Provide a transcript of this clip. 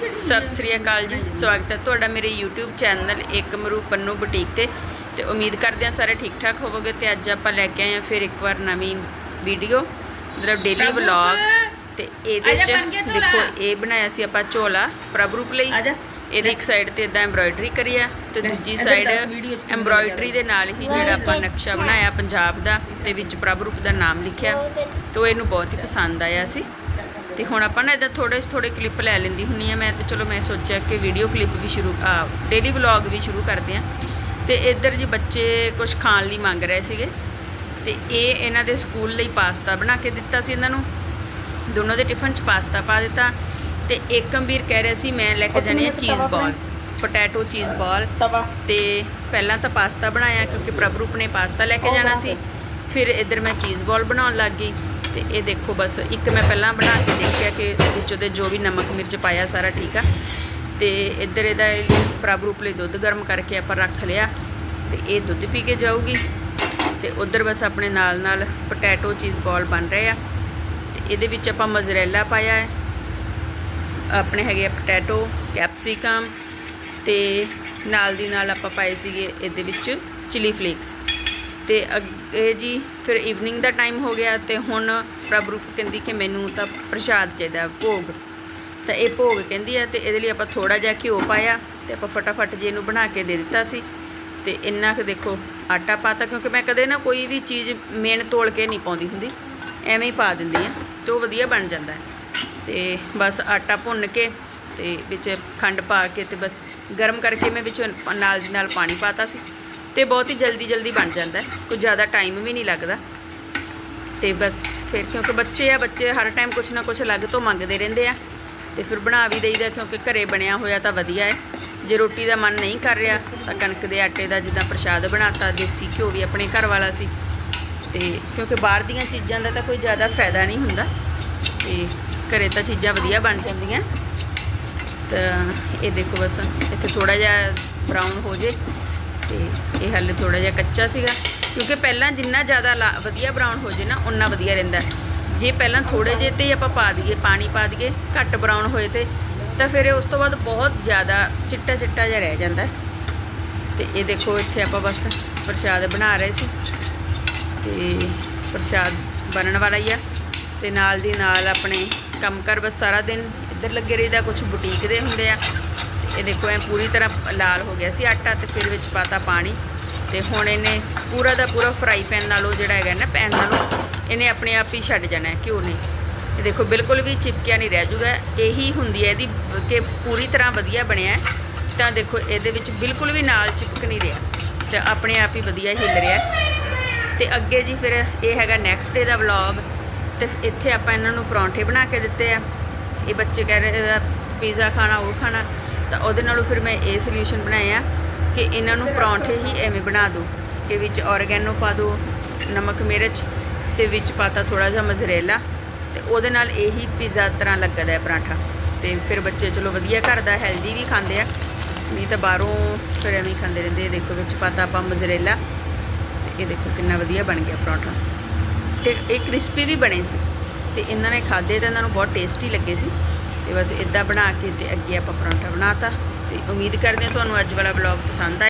ਸਤਿ ਸ੍ਰੀ ਅਕਾਲ ਜੀ ਸਵਾਗਤ ਹੈ ਤੁਹਾਡਾ ਮੇਰੇ YouTube ਚੈਨਲ ਇੱਕ ਮਰੂ ਪੰਨੂ ਬੁਟੀਕ ਤੇ। ਤੇ ਉਮੀਦ ਕਰਦੇ ਹਾਂ ਸਾਰੇ ਠੀਕ ਠਾਕ ਹੋਵੋਗੇ ਤੇ ਅੱਜ ਆਪਾਂ ਲੈ ਕੇ ਆਏ ਹਾਂ ਫਿਰ ਇੱਕ ਵਾਰ ਨਵੀਂ ਵੀਡੀਓ ਮਤਲਬ ਡੇਲੀ ਵਲੌਗ ਤੇ ਇਹਦੇ ਚ। ਦੇਖੋ ਇਹ ਬਣਾਇਆ ਸੀ ਆਪਾਂ ਝੋਲਾ ਪ੍ਰਭ ਰੂਪ ਲਈ। ਇਹਦੀ ਇੱਕ ਸਾਈਡ ਤੇ ਇਦਾਂ ਐਮਬ੍ਰਾਇਡਰੀ ਕਰੀ ਆ ਤੇ ਦੂਜੀ ਸਾਈਡ ਐਮਬ੍ਰਾਇਡਰੀ ਦੇ ਨਾਲ ਹੀ ਜਿਹੜਾ ਆਪਾਂ ਨਕਸ਼ਾ ਬਣਾਇਆ ਪੰਜਾਬ ਦਾ ਤੇ ਵਿੱਚ ਪ੍ਰਭ ਰੂਪ ਦਾ ਨਾਮ ਲਿਖਿਆ। ਤੇ ਉਹ ਇਹਨੂੰ ਬਹੁਤ ਹੀ ਪਸੰਦ ਆਇਆ ਸੀ। ਤੇ ਹੁਣ ਆਪਾਂ ਨਾ ਇਹਦਾ ਥੋੜੇ ਥੋੜੇ ਕਲਿੱਪ ਲੈ ਲੈਂਦੀ ਹੁੰਨੀ ਆ ਮੈਂ ਤੇ ਚਲੋ ਮੈਂ ਸੋਚਿਆ ਕਿ ਵੀਡੀਓ ਕਲਿੱਪ ਵੀ ਸ਼ੁਰੂ ਡੇਲੀ ਵਲੌਗ ਵੀ ਸ਼ੁਰੂ ਕਰਦੇ ਆ ਤੇ ਇੱਧਰ ਜੀ ਬੱਚੇ ਕੁਝ ਖਾਣ ਲਈ ਮੰਗ ਰਹੇ ਸੀਗੇ। ਤੇ ਇਹ ਇਹਨਾਂ ਦੇ ਸਕੂਲ ਲਈ ਪਾਸਤਾ ਬਣਾ ਕੇ ਦਿੱਤਾ ਸੀ ਇਹਨਾਂ ਨੂੰ। ਦੋਨੋਂ ਦੇ ਟਿਫਨ 'ਚ ਪਾਸਤਾ ਪਾ ਦਿੱਤਾ। ਤੇ ਏਕਮਵੀਰ ਕਹਿ ਰਿਹਾ ਸੀ ਮੈਂ ਲੈ ਕੇ ਜਾਣੀ ਆ ਚੀਜ਼ ਬਾਲ ਪੋਟੈਟੋ ਚੀਜ਼ ਬਾਲ ਤਵਾ। ਤੇ ਪਹਿਲਾਂ ਤਾਂ ਪਾਸਤਾ ਬਣਾਇਆ ਕਿਉਂਕਿ ਪ੍ਰਭ ਰੂਪ ਨੇ ਪਾਸਤਾ ਲੈ ਕੇ ਜਾਣਾ ਸੀ। ਫਿਰ ਇੱਧਰ ਮੈਂ ਚੀਜ਼ ਬਾਲ ਬਣਾਉਣ ਲੱਗ ਗਈ। ਤੇ ਇਹ ਦੇਖੋ ਬਸ, ਇੱਕ ਮੈਂ ਪਹਿਲਾਂ ਬਣਾ ਕੇ ਦੇਖਿਆ ਕਿ ਵਿੱਚ ਉਹਦੇ ਜੋ ਵੀ ਨਮਕ ਮਿਰਚ ਪਾਇਆ ਸਾਰਾ ਠੀਕ ਆ। ਤੇ ਇੱਧਰ ਇਹਦਾ ਇਹ ਪ੍ਰਭ ਰੂਪ ਲਈ ਦੁੱਧ ਗਰਮ ਕਰਕੇ ਆਪਾਂ ਰੱਖ ਲਿਆ ਤੇ ਇਹ ਦੁੱਧ ਪੀ ਕੇ ਜਾਊਗੀ। ਤੇ ਉਧਰ ਬਸ ਆਪਣੇ ਨਾਲ ਨਾਲ ਪੋਟੈਟੋ ਚੀਜ਼ ਬਾਲ ਬਣ ਰਹੇ ਆ। ਤੇ ਇਹਦੇ ਵਿੱਚ ਆਪਾਂ ਮਜਰੇਲਾ ਪਾਇਆ ਹੈ। ਆਪਣੇ ਹੈਗੇ ਆ ਪੋਟੈਟੋ, ਕੈਪਸਿਕਮ ਤੇ ਨਾਲ ਦੀ ਨਾਲ ਆਪਾਂ ਪਾਏ ਸੀਗੇ ਇਹਦੇ ਵਿੱਚ ਚਿਲੀ ਫਲੇਕਸ। ਤੇ ਅੱਗੇ ਜੀ ਫਿਰ ਈਵਨਿੰਗ ਦਾ ਟਾਈਮ ਹੋ ਗਿਆ ਤੇ ਹੁਣ ਪ੍ਰਭ ਰੂਪ ਕਹਿੰਦੀ ਕਿ ਮੈਨੂੰ ਤਾਂ ਪ੍ਰਸ਼ਾਦ ਚਾਹੀਦਾ, ਭੋਗ। ਤਾਂ ਇਹ ਭੋਗ ਕਹਿੰਦੀ ਆ ਤੇ ਇਹਦੇ ਲਈ ਆਪਾਂ ਥੋੜਾ ਜਿਹਾ ਘਿਓ ਪਾਇਆ ਤੇ ਆਪਾਂ ਫਟਾਫਟ ਜੀ ਇਹਨੂੰ ਬਣਾ ਕੇ ਦੇ ਦਿੱਤਾ ਸੀ। ਤੇ ਇੰਨਾ ਕੁ ਦੇਖੋ ਆਟਾ ਪਾਤਾ, ਕਿਉਂਕਿ ਮੈਂ ਕਦੇ ਨਾ ਕੋਈ ਵੀ ਚੀਜ਼ ਮੇਨ ਤੋਲ ਕੇ ਨਹੀਂ ਪਾਉਂਦੀ ਹੁੰਦੀ। ਐਵੇਂ ਹੀ ਪਾ ਦਿੰਦੀ ਆ ਤੇ ਉਹ ਵਧੀਆ ਬਣ ਜਾਂਦਾ। ਹੈ ਤੇ ਬਸ ਆਟਾ ਭੁੰਨ ਕੇ ਤੇ ਵਿੱਚ ਖੰਡ ਪਾ ਕੇ ਤੇ ਬਸ ਗਰਮ ਕਰਕੇ ਮੈਂ ਵਿੱਚ ਨਾਲ ਦੀ ਨਾਲ ਪਾਣੀ ਪਾਤਾ ਸੀ। ਤੇ ਬਹੁਤ ਹੀ ਜਲਦੀ ਜਲਦੀ ਬਣ ਜਾਂਦਾ ਹੈ। ਕੁਝ ਜ਼ਿਆਦਾ ਟਾਈਮ ਵੀ ਨਹੀਂ ਲੱਗਦਾ। ਤੇ ਬਸ ਫਿਰ ਕਿਉਂਕਿ ਬੱਚੇ ਆ, ਬੱਚੇ ਹਰ ਟਾਈਮ ਕੁਛ ਨਾ ਕੁਛ ਅਲੱਗ ਤੋਂ ਮੰਗਦੇ ਰਹਿੰਦੇ ਆ। ਤੇ ਫਿਰ ਬਣਾ ਵੀ ਦਈਦਾ ਕਿਉਂਕਿ ਘਰੇ ਬਣਿਆ ਹੋਇਆ ਤਾਂ ਵਧੀਆ ਹੈ। ਜੇ ਰੋਟੀ ਦਾ ਮਨ ਨਹੀਂ ਕਰ ਰਿਹਾ, ਤਾਂ ਕਣਕ ਦੇ ਆਟੇ ਦਾ ਜਿੱਦਾਂ ਪ੍ਰਸ਼ਾਦ ਬਣਾਤਾ, ਦੇਸੀ ਘਿਓ ਵੀ ਆਪਣੇ ਘਰ ਵਾਲਾ ਸੀ। ਤੇ ਕਿਉਂਕਿ ਬਾਹਰ ਦੀਆਂ ਚੀਜ਼ਾਂ ਦਾ ਤਾਂ ਕੋਈ ਜ਼ਿਆਦਾ ਫਾਇਦਾ ਨਹੀਂ ਹੁੰਦਾ। ਤੇ ਘਰੇ ਤਾਂ ਚੀਜ਼ਾਂ ਵਧੀਆ ਬਣ ਜਾਂਦੀਆਂ। ਤਾਂ ਇਹ ਦੇਖੋ ਬਸ, ਇੱਥੇ ਥੋੜਾ ਜਿਹਾ ਬਰਾਊਨ ਹੋ ਜੇ। ਤੇ ਇਹ ਹਾਲੇ ਥੋੜਾ ਜਿਹਾ ਕੱਚਾ ਸੀਗਾ, ਕਿਉਂਕਿ ਪਹਿਲਾਂ ਜਿੰਨਾ ਜ਼ਿਆਦਾ ਲਾ- ਵਧੀਆ ਬਰਾਊਨ ਹੋ ਜੇ ਨਾ ਉਨਾ ਵਧੀਆ ਰਹਿੰਦਾ ਜੇ ਪਹਿਲਾਂ ਥੋੜੇ ਜਿਹੇ ਤੇ ਆਪਾਂ ਪਾ ਦਈਏ, ਪਾਣੀ ਪਾ ਦਈਏ, ਘੱਟ ਬਰਾਊਨ ਹੋਏ ਤੇ, ਤਾਂ ਫਿਰ ਉਸ ਤੋਂ ਬਾਅਦ ਬਹੁਤ ਜ਼ਿਆਦਾ ਚਿੱਟਾ ਚਿੱਟਾ ਜਿਹਾ ਰਹਿ ਜਾਂਦਾ ਹੈ। ਤੇ ਇਹ ਦੇਖੋ, ਇੱਥੇ ਆਪਾਂ ਬਸ ਪ੍ਰਸ਼ਾਦ ਬਣਾ ਰਹੇ ਸੀ। ਤੇ ਪ੍ਰਸ਼ਾਦ ਬਣਨ ਵਾਲਾ ਹੀ ਆ। ਤੇ ਨਾਲ ਦੀ ਨਾਲ ਆਪਣੇ ਕੰਮ ਕਰ ਬਸ ਸਾਰਾ ਦਿਨ ਇੱਧਰ ਲੱਗੇ ਰਹੀਦਾ ਕੁਝ ਬੁਟੀਕ ਦੇ ਹੁੰਦੇ ਆ। ਇਹ ਦੇਖੋ, ਐ ਪੂਰੀ ਤਰ੍ਹਾਂ ਲਾਲ ਹੋ ਗਿਆ ਸੀ ਆਟਾ ਤੇ ਫਿਰ ਵਿੱਚ ਪਾਤਾ ਪਾਣੀ ਤੇ ਹੁਣ ਇਹਨੇ ਪੂਰਾ ਦਾ ਪੂਰਾ ਫਰਾਈ ਪੈਨ ਨਾਲੋਂ ਜਿਹੜਾ ਹੈਗਾ ਨਾ ਪੈਨ ਨਾਲੋਂ ਇਹਨੇ ਆਪਣੇ ਆਪ ਹੀ ਛੱਡ ਜਾਣਾ, ਘਿਓ ਨੇ। ਇਹ ਦੇਖੋ, ਬਿਲਕੁਲ ਵੀ ਚਿਪਕਿਆ ਨਹੀਂ ਰਹਿ ਜੂਗਾ। ਇਹੀ ਹੁੰਦੀ ਹੈ ਇਹਦੀ ਕਿ ਪੂਰੀ ਤਰ੍ਹਾਂ ਵਧੀਆ ਬਣਿਆ ਤਾਂ ਦੇਖੋ, ਇਹਦੇ ਵਿੱਚ ਬਿਲਕੁਲ ਵੀ ਨਾਲ ਚਿਪਕ ਨਹੀਂ ਰਿਹਾ ਤੇ ਆਪਣੇ ਆਪ ਹੀ ਵਧੀਆ ਹਿੱਲ ਰਿਹਾ ਹੈ। ਤੇ ਅੱਗੇ ਜੀ ਫਿਰ ਇਹ ਹੈਗਾ ਨੈਕਸਟ ਡੇ ਦਾ ਵਲੌਗ ਤੇ ਇੱਥੇ ਆਪਾਂ ਇਹਨਾਂ ਨੂੰ ਪਰੌਂਠੇ ਬਣਾ ਕੇ ਦਿੱਤੇ ਆ। ਇਹ ਬੱਚੇ ਕਹਿ ਰਹੇ ਆ ਪੀਜ਼ਾ ਖਾਣਾ, ਉਹ ਖਾਣਾ। ਤਾਂ ਉਹਦੇ ਨਾਲੋਂ ਫਿਰ ਮੈਂ ਇਹ ਸੋਲੂਸ਼ਨ ਬਣਾਇਆ ਕਿ ਇਹਨਾਂ ਨੂੰ ਪਰੌਂਠੇ ਹੀ ਐਵੇਂ ਬਣਾ ਦਿਓ, ਕਿ ਵਿੱਚ ਔਰਗੈਨੋ ਪਾ ਦਿਓ, ਨਮਕ, ਮਿਰਚ ਤੇ ਵਿੱਚ ਪਾਤਾ ਥੋੜਾ ਜਿਹਾ ਮਜ਼ਰੇਲਾ ਤੇ ਉਹਦੇ ਨਾਲ ਇਹੀ ਪੀਜ਼ਾ ਤਰ੍ਹਾਂ ਲੱਗਦਾ ਹੈ ਪਰਾਂਠਾ। ਤੇ ਫਿਰ ਬੱਚੇ ਚਲੋ ਵਧੀਆ ਘਰ ਦਾ ਹੈਲਦੀ ਵੀ ਖਾਂਦੇ ਆ, ਨਹੀਂ ਤਾਂ ਬਾਹਰੋਂ ਫਿਰ ਐਵੇਂ ਹੀ ਖਾਂਦੇ ਰਹਿੰਦੇ ਦੇਖੋ ਵਿੱਚ ਪਾਤਾ ਆਪਾਂ ਮਜ਼ਰੇਲਾ ਤੇ ਇਹ ਦੇਖੋ ਕਿੰਨਾ ਵਧੀਆ ਬਣ ਗਿਆ ਪਰੌਂਠਾ। ਤੇ ਇਹ ਕ੍ਰਿਸਪੀ ਵੀ ਬਣੇ ਸੀ ਤੇ ਇਹਨਾਂ ਨੇ ਖਾਦੇ ਤਾਂ ਇਹਨਾਂ ਨੂੰ ਬਹੁਤ ਟੇਸਟੀ ਲੱਗੇ ਸੀ। ਤੇ ਬਸ ਇਦਾਂ ਬਣਾ ਕੇ ਤੇ ਅੱਗੇ ਆਪਾਂ ਪਰੌਂਠਾ ਬਣਾਤਾ। ਤੇ ਉਮੀਦ ਕਰਦੇ ਹਾਂ ਤੁਹਾਨੂੰ ਅੱਜ ਵਾਲਾ ਵਲੌਗ ਪਸੰਦ ਆਇਆ।